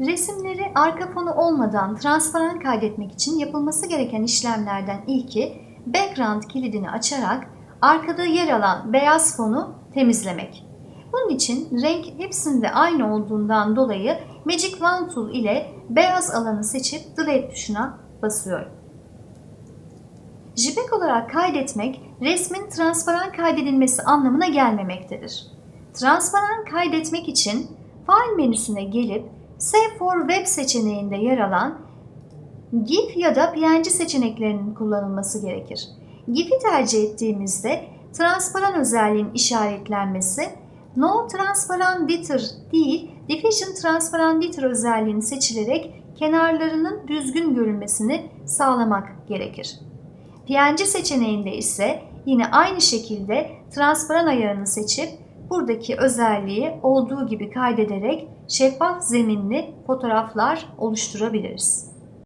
Resimleri arka fonu olmadan transparan kaydetmek için yapılması gereken işlemlerden ilki background kilidini açarak arkada yer alan beyaz fonu temizlemek. Bunun için renk hepsinde aynı olduğundan dolayı Magic Wand Tool ile beyaz alanı seçip Delete tuşuna basıyorum. JPEG olarak kaydetmek resmin transparan kaydedilmesi anlamına gelmemektedir. Transparan kaydetmek için File menüsüne gelip Save for Web seçeneğinde yer alan GIF ya da PNG seçeneklerinin kullanılması gerekir. GIF'i tercih ettiğimizde transparan özelliğin işaretlenmesi No Transparan Ditter değil Diffusion Transparan Ditter özelliğini seçilerek kenarlarının düzgün görünmesini sağlamak gerekir. PNG seçeneğinde ise yine aynı şekilde transparan ayarını seçip buradaki özelliği olduğu gibi kaydederek şeffaf zeminli fotoğraflar oluşturabiliriz.